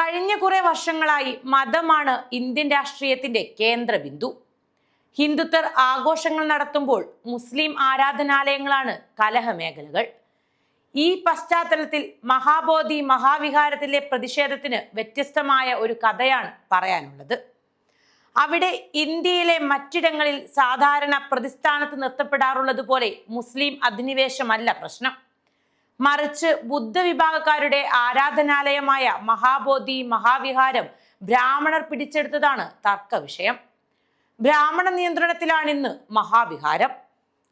കഴിഞ്ഞ കുറെ വർഷങ്ങളായി മതമാണ് ഇന്ത്യൻ രാഷ്ട്രീയത്തിന്റെ കേന്ദ്ര ബിന്ദു ഹിന്ദുത്വർ ആഘോഷങ്ങൾ നടത്തുമ്പോൾ മുസ്ലിം ആരാധനാലയങ്ങളാണ് കലഹമേഖലകൾ. ഈ പശ്ചാത്തലത്തിൽ മഹാബോധി മഹാവിഹാരത്തിലെ പ്രതിഷേധത്തിന് വ്യത്യസ്തമായ ഒരു കഥയാണ് പറയാനുള്ളത്. അവിടെ ഇന്ത്യയിലെ മറ്റിടങ്ങളിൽ സാധാരണ പ്രതിസ്ഥാനത്ത് നിർത്തപ്പെടാറുള്ളത് പോലെ മുസ്ലിം അധിനിവേശമല്ല പ്രശ്നം. മറിച്ച് ബുദ്ധവിഭാഗക്കാരുടെ ആരാധനാലയമായ മഹാബോധി മഹാവിഹാരം ബ്രാഹ്മണർ പിടിച്ചെടുത്തതാണ് തർക്ക വിഷയം. ബ്രാഹ്മണ നിയന്ത്രണത്തിലാണ് ഇന്ന് മഹാവിഹാരം.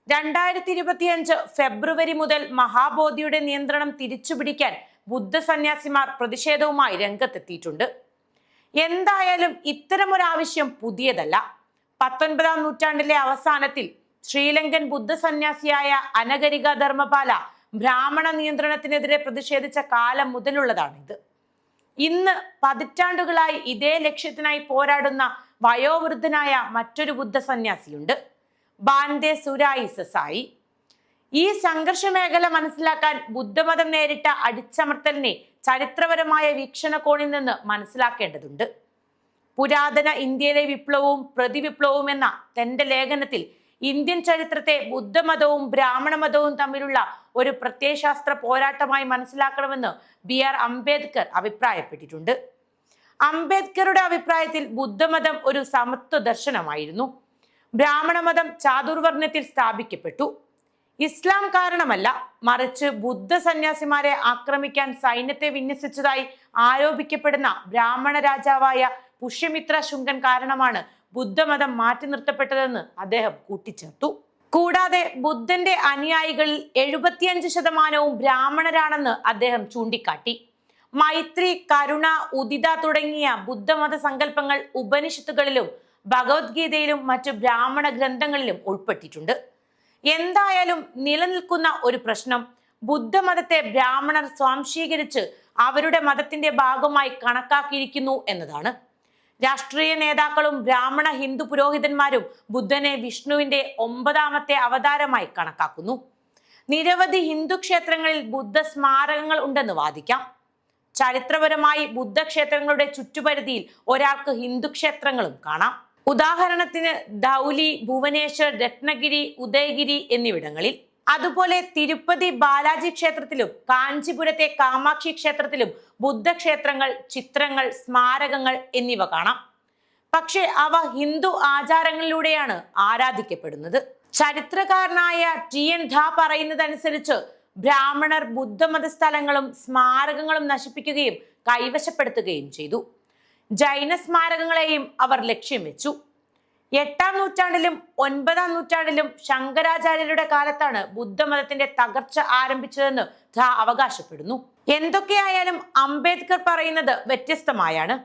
രണ്ടായിരത്തി ഇരുപത്തിയഞ്ച് ഫെബ്രുവരി മുതൽ മഹാബോധിയുടെ നിയന്ത്രണം തിരിച്ചു പിടിക്കാൻ ബുദ്ധ സന്യാസിമാർ പ്രതിഷേധവുമായി രംഗത്തെത്തിയിട്ടുണ്ട്. എന്തായാലും ഇത്തരമൊരാവശ്യം പുതിയതല്ല. പത്തൊൻപതാം നൂറ്റാണ്ടിലെ അവസാനത്തിൽ ശ്രീലങ്കൻ ബുദ്ധ സന്യാസിയായ അനഗരിക ധർമ്മപാല ബ്രാഹ്മണ നിയന്ത്രണത്തിനെതിരെ പ്രതിഷേധിച്ച കാലം മുതലുള്ളതാണ് ഇത്. ഇന്ന് പതിറ്റാണ്ടുകളായി ഇതേ ലക്ഷ്യത്തിനായി പോരാടുന്ന വയോവൃദ്ധനായ മറ്റൊരു ബുദ്ധ സന്യാസിയുണ്ട് ബാൻഡെ സുരായി സസായി. ഈ സംഘർഷ മേഖല മനസ്സിലാക്കാൻ ബുദ്ധമതം നേരിട്ട അടിച്ചമർത്തലിനെ ചരിത്രപരമായ വീക്ഷണകോണിൽ നിന്ന് മനസ്സിലാക്കേണ്ടതുണ്ട്. പുരാതന ഇന്ത്യയിലെ വിപ്ലവവും പ്രതിവിപ്ലവവും എന്ന തന്റെ ലേഖനത്തിൽ ഇന്ത്യൻ ചരിത്രത്തെ ബുദ്ധമതവും ബ്രാഹ്മണ മതവും തമ്മിലുള്ള ഒരു പ്രത്യയശാസ്ത്ര പോരാട്ടമായി മനസ്സിലാക്കണമെന്ന് ബി ആർ അംബേദ്കർ അഭിപ്രായപ്പെട്ടിട്ടുണ്ട്. അംബേദ്കറുടെ അഭിപ്രായത്തിൽ ബുദ്ധമതം ഒരു സമത്വ ദർശനമായിരുന്നു. ബ്രാഹ്മണമതം ചാതുർവർണത്തിൽ സ്ഥാപിക്കപ്പെട്ടു. ഇസ്ലാം കാരണമല്ല മറിച്ച് ബുദ്ധ സന്യാസിമാരെ ആക്രമിക്കാൻ സൈന്യത്തെ വിന്യസിച്ചതായി ആരോപിക്കപ്പെടുന്ന ബ്രാഹ്മണ രാജാവായ പുഷ്യമിത്ര ശുങ്കൻ കാരണമാണ് ബുദ്ധമതം മാറ്റി നിർത്തപ്പെട്ടതെന്ന് അദ്ദേഹം കൂട്ടിച്ചേർത്തു. കൂടാതെ ബുദ്ധന്റെ അനുയായികളിൽ എഴുപത്തിയഞ്ച് ശതമാനവും ബ്രാഹ്മണരാണെന്ന് അദ്ദേഹം ചൂണ്ടിക്കാട്ടി. മൈത്രി കരുണ ഉദിത തുടങ്ങിയ ബുദ്ധമത സങ്കല്പങ്ങൾ ഉപനിഷത്തുകളിലും ഭഗവത്ഗീതയിലും മറ്റു ബ്രാഹ്മണ ഗ്രന്ഥങ്ങളിലും ഉൾപ്പെട്ടിട്ടുണ്ട്. എന്തായാലും നിലനിൽക്കുന്ന ഒരു പ്രശ്നം ബുദ്ധമതത്തെ ബ്രാഹ്മണർ സ്വാംശീകരിച്ച് അവരുടെ മതത്തിന്റെ ഭാഗമായി കണക്കാക്കിയിരിക്കുന്നു എന്നതാണ്. രാഷ്ട്രീയ നേതാക്കളും ബ്രാഹ്മണ ഹിന്ദു പുരോഹിതന്മാരും ബുദ്ധനെ വിഷ്ണുവിന്റെ ഒമ്പതാമത്തെ അവതാരമായി കണക്കാക്കുന്നു. നിരവധി ഹിന്ദു ക്ഷേത്രങ്ങളിൽ ബുദ്ധ സ്മാരകങ്ങൾ ഉണ്ടെന്ന് വാദിക്കാം. ചരിത്രപരമായി ബുദ്ധക്ഷേത്രങ്ങളുടെ ചുറ്റുപരിധിയിൽ ഒരാൾക്ക് ഹിന്ദു ക്ഷേത്രങ്ങളും കാണാം. ഉദാഹരണത്തിന് ധൗലി ഭുവനേശ്വർ രത്നഗിരി ഉദയഗിരി എന്നിവിടങ്ങളിൽ. അതുപോലെ തിരുപ്പതി ബാലാജി ക്ഷേത്രത്തിലും കാഞ്ചിപുരത്തെ കാമാക്ഷി ക്ഷേത്രത്തിലും ബുദ്ധക്ഷേത്രങ്ങൾ ചിത്രങ്ങൾ സ്മാരകങ്ങൾ എന്നിവ കാണാം. പക്ഷെ അവ ഹിന്ദു ആചാരങ്ങളിലൂടെയാണ് ആരാധിക്കപ്പെടുന്നത്. ചരിത്രകാരനായ ടി എൻ ധ പറയുന്നതനുസരിച്ച് ബ്രാഹ്മണർ ബുദ്ധമത സ്ഥലങ്ങളും സ്മാരകങ്ങളും നശിപ്പിക്കുകയും കൈവശപ്പെടുത്തുകയും ചെയ്തു. ജൈന സ്മാരകങ്ങളെയും അവർ ലക്ഷ്യം വെച്ചു. എട്ടാം നൂറ്റാണ്ടിലും ഒൻപതാം നൂറ്റാണ്ടിലും ശങ്കരാചാര്യരുടെ കാലത്താണ് ബുദ്ധമതത്തിന്റെ തകർച്ച ആരംഭിച്ചതെന്ന് ധ അവകാശപ്പെടുന്നു. എന്തൊക്കെയായാലും അംബേദ്കർ പറയുന്നത് വ്യത്യസ്തമായാണ്.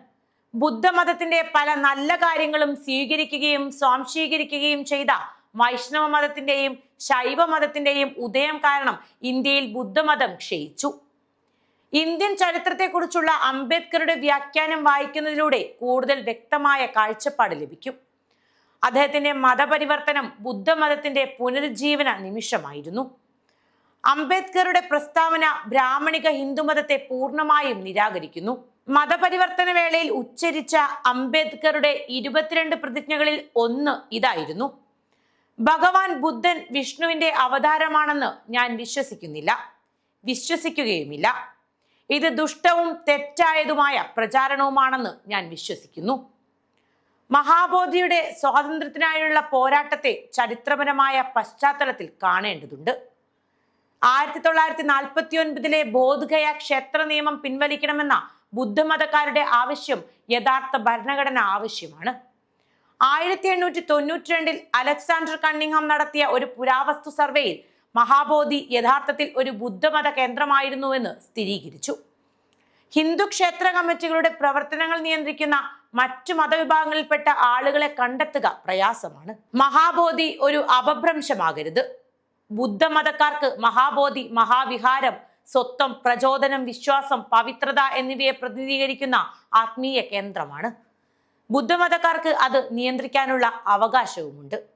ബുദ്ധമതത്തിന്റെ പല നല്ല കാര്യങ്ങളും സ്വീകരിക്കുകയും സ്വാംശീകരിക്കുകയും ചെയ്ത വൈഷ്ണവ മതത്തിന്റെയും ശൈവ മതത്തിന്റെയും ഉദയം കാരണം ഇന്ത്യയിൽ ബുദ്ധമതം ക്ഷയിച്ചു. ഇന്ത്യൻ ചരിത്രത്തെക്കുറിച്ചുള്ള അംബേദ്കറുടെ വ്യാഖ്യാനം വായിക്കുന്നതിലൂടെ കൂടുതൽ വ്യക്തമായ കാഴ്ചപ്പാട് ലഭിക്കും. അദ്ദേഹത്തിന്റെ മതപരിവർത്തനം ബുദ്ധമതത്തിന്റെ പുനരുജ്ജീവന നിമിഷമായിരുന്നു. അംബേദ്കറുടെ പ്രസ്താവന ബ്രാഹ്മണിക ഹിന്ദുമതത്തെ പൂർണമായും നിരാകരിക്കുന്നു. മതപരിവർത്തന വേളയിൽ ഉച്ചരിച്ച അംബേദ്കറുടെ ഇരുപത്തിരണ്ട് പ്രതിജ്ഞകളിൽ ഒന്ന് ഇതായിരുന്നു. ഭഗവാൻ ബുദ്ധൻ വിഷ്ണുവിന്റെ അവതാരമാണെന്ന് ഞാൻ വിശ്വസിക്കുന്നില്ല. വിശ്വസിക്കുകയുമില്ല. ഇത് ദുഷ്ടവും തെറ്റായതുമായ പ്രചാരണവുമാണെന്ന് ഞാൻ വിശ്വസിക്കുന്നു. മഹാബോധിയുടെ സ്വാതന്ത്ര്യത്തിനായുള്ള പോരാട്ടത്തെ ചരിത്രപരമായ പശ്ചാത്തലത്തിൽ കാണേണ്ടതുണ്ട്. ആയിരത്തി തൊള്ളായിരത്തി നാൽപ്പത്തി ഒൻപതിലെ ബോധ്ഗയ ക്ഷേത്ര നിയമം പിൻവലിക്കണമെന്ന ബുദ്ധമതക്കാരുടെ ആവശ്യം യഥാർത്ഥ ഭരണഘടന ആവശ്യമാണ്. ആയിരത്തി എണ്ണൂറ്റി തൊണ്ണൂറ്റി രണ്ടിൽ അലക്സാണ്ടർ കണ്ണിംഗ്ഹാം നടത്തിയ ഒരു പുരാവസ്തു സർവേയിൽ മഹാബോധി യഥാർത്ഥത്തിൽ ഒരു ബുദ്ധമത കേന്ദ്രമായിരുന്നുവെന്ന് സ്ഥിരീകരിച്ചു. ഹിന്ദു ക്ഷേത്ര കമ്മിറ്റികളുടെ പ്രവർത്തനങ്ങൾ നിയന്ത്രിക്കുന്ന മറ്റു മതവിഭാഗങ്ങളിൽപ്പെട്ട ആളുകളെ കണ്ടെത്തുക പ്രയാസമാണ്. മഹാബോധി ഒരു അപഭ്രംശമാകരുത്. ബുദ്ധമതക്കാർക്ക് മഹാബോധി മഹാവിഹാരം സ്വത്വം പ്രചോദനം വിശ്വാസം പവിത്രത എന്നിവയെ പ്രതിനിധീകരിക്കുന്ന ആത്മീയ കേന്ദ്രമാണ്. ബുദ്ധമതക്കാർക്ക് അത് നിയന്ത്രിക്കാനുള്ള അവകാശവുമുണ്ട്.